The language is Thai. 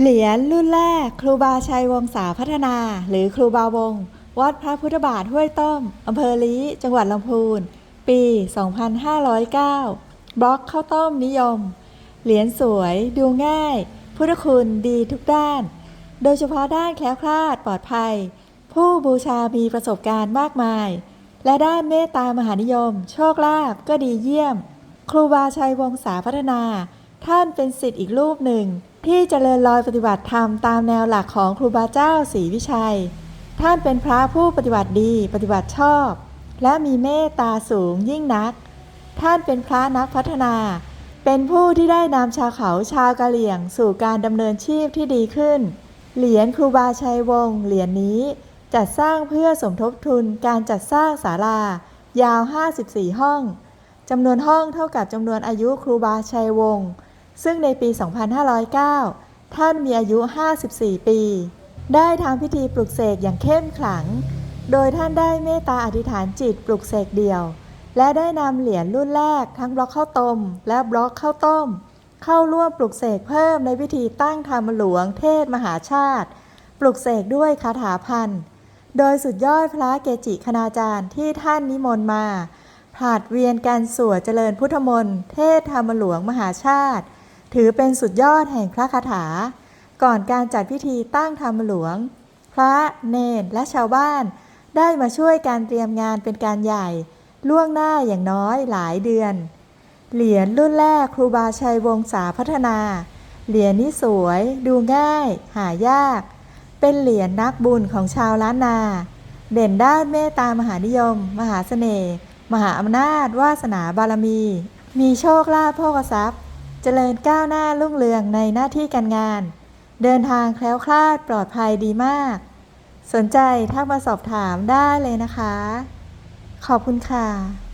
เหรียญรุ่นแรก ครูบาชัยวงศาพัฒนา หรือครูบาวง วัดพระพุทธบาทห้วยต้มอำเภอลี้จังหวัดลำพูน ปี 2509 บล็อกข้าวต้มนิยม เหรียญสวยดูง่าย พุทธคุณดีทุกด้าน โดยเฉพาะด้านแคล้วคลาดปลอดภัย ผู้บูชามีประสบการณ์มากมาย และด้านเมตตามหานิยม โชคลาภก็ดีเยี่ยม ครูบาชัยวงศาพัฒนา ท่านเป็นสิทธิ์อีกรูปหนึ่ง ที่จเจริญรอยปฏิบัติธรรมตามแนวหลักของครูบาเจ้าศรีวิชัย ท่านเป็นพระผู้ปฏิบัติดีปฏิบัติชอบ และมีเมตตาสูงยิ่งนัก ท่านเป็นพระนักพัฒนา เป็นผู้ที่ได้นำชาวเขาชาวกะเหรี่ยง สู่การดำเนินชีพที่ดีขึ้น เหรียญครูบาชัยวงศ์เหรียญนี้จัดสร้างเพื่อสมทบทุนการจัดสร้างศาลายาว 54 ห้องจำนวนห้องเท่ากับจำนวนอายุครูบาชัยวงศ์ ซึ่งในปี 2509 ท่านมีอายุ 54 ปี ได้ทำพิธีปลุกเสกอย่างเข้มขลัง โดยท่านได้เมตตาอธิษฐานจิตปลุกเสกเดี่ยว และได้นำเหรียญรุ่นแรกทั้งบล็อกข้าวต้ม และบล็อกข้าวต้ม เข้าร่วมปลุกเสกเพิ่มในพิธีตั้งธรรมหลวงเทศมหาชาติ ปลุกเสกด้วยคาถาพันธ์โดยสุดยอดพระเกจิคณาจารย์ที่ท่านนิมนต์มาผาดเวียนการสวดเจริญพุทธมนต์เทศธรรมหลวงมหาชาติ ถือเป็นสุดยอดแห่งพระคาถา ก่อนการจัดพิธีตั้งธรรมหลวง พระเนนและชาวบ้าน ได้มาช่วยการเตรียมงานเป็นการใหญ่ ล่วงหน้าอย่างน้อยหลายเดือน เหรียญรุ่นแรกครูบาชัยวงศาพัฒนา เหรียญนี้สวยดูง่าย หายาก เป็นเหรียญนักบุญของชาวล้านนา เด่นด้านเมตตามหานิยม มหาเสน่ห์มหาอำนาจวาสนาบารมี มีโชคลาภโภคทรัพย์ จริญก้าวหน้ารุ่งเรืองในหน้าที่การงาน เดินทางแคล้วคลาดปลอดภัยดีมาก สนใจทักมาสอบถามได้เลยนะคะ ขอบคุณค่ะ